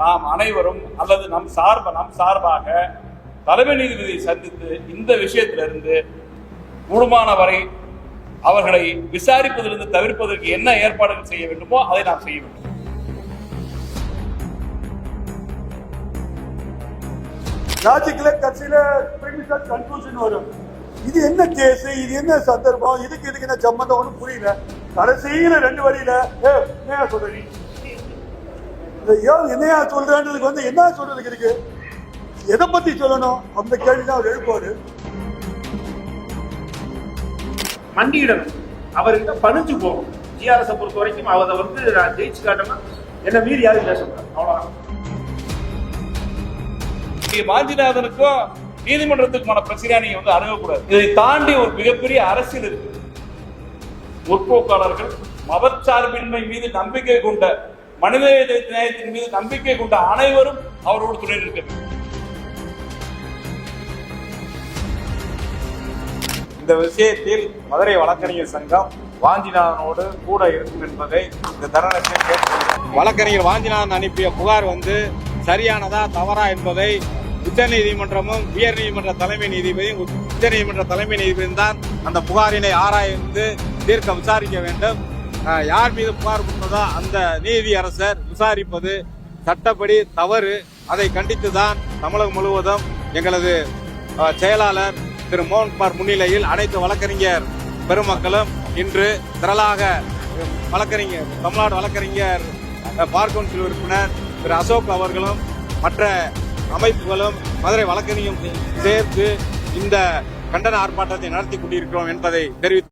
நாம் அனைவரும் அல்லது நம் சார்ப நம் சார்பாக தலைமை நீதிபதியை சந்தித்து இந்த விஷயத்திலிருந்து முழுமான வரை அவர்களை விசாரிப்பதிலிருந்து தவிர்ப்பதற்கு என்ன ஏற்பாடுகள் செய்ய வேண்டுமோ அதை நாம் செய்ய வேண்டும். லாஜிக்கல கட்சியில கன்ஃபியூஷன் வரும். இது என்ன கேஸ் இது என்ன சந்தர்ப்பம்? இதுக்கு இதுக்கு என்ன சம்பந்தம்? ஒன்றும் புரியல. கடைசியில ரெண்டு வரியில ஏ என்னையா இந்த ஐயோ என்னையா சொல்றேன்றதுக்கு வந்து என்ன சொல்றதுக்கு இருக்கு? எதை பத்தி சொல்லணும்? அந்த கேள்வி தான் அவர் எழுப்பாரு மண்டியிடணும் அவர்கிட்ட பணிஞ்சு போகும் ஜிஆர்எஸ் பொறுத்த வரைக்கும் அவரை வந்து நான் ஜெயிச்சு காட்டணும் என்ன மீறி யாரும் பேசக்கூடாது அவ்வளவுதான். இங்கே வாஞ்சிநாதனுக்கும் நீதிமன்றத்துக்குமான பிரச்சனையா நீங்க வந்து அணுகக்கூடாது. இதை தாண்டி ஒரு மிகப்பெரிய அரசியல் இருக்கு. முற்போக்காளர்கள் மதச்சார்பின்மை மீது நம்பிக்கை கொண்ட மனித நியாயத்தின் மீது நம்பிக்கை கொண்ட அனைவரும் அவரோடு துணை நிற்க வேண்டும். இந்த விஷயத்தில் மதுரை வழக்கறிஞர் சங்கம் வாஞ்சிநாதனோடு கூட இருக்கும் என்பதை இந்த தருணத்தில் வழக்கறிஞர் வாஞ்சிநாதன் அனுப்பிய புகார் வந்து சரியானதா தவறா என்பதை உச்ச நீதிமன்றமும் உயர் நீதிமன்ற தலைமை நீதிபதியும் உச்ச நீதிமன்ற தலைமை நீதிபதியும் தான் அந்த புகாரினை ஆராய்ந்து தீர்க்க விசாரிக்க வேண்டும். யார் மீது புகார் பண்ணதோ அந்த நீதி அரசர் விசாரிப்பது சட்டப்படி தவறு. அதை கண்டித்துதான் தமிழகம் முழுவதும் எங்களது செயலாளர் திரு மோகன்குமார் முன்னிலையில் அனைத்து வழக்கறிஞர் பெருமக்களும் இன்று திரளாக வழக்கறிஞர் தமிழ்நாடு வழக்கறிஞர் பார் கவுன்சில் உறுப்பினர் திரு அசோக் அவர்களும் மற்ற அமைப்புகளும் மதுரை வழக்கறிஞரும் சேர்த்து இந்த கண்டன ஆர்ப்பாட்டத்தை நடத்தி கொண்டிருக்கிறோம் என்பதை தெரிவித்து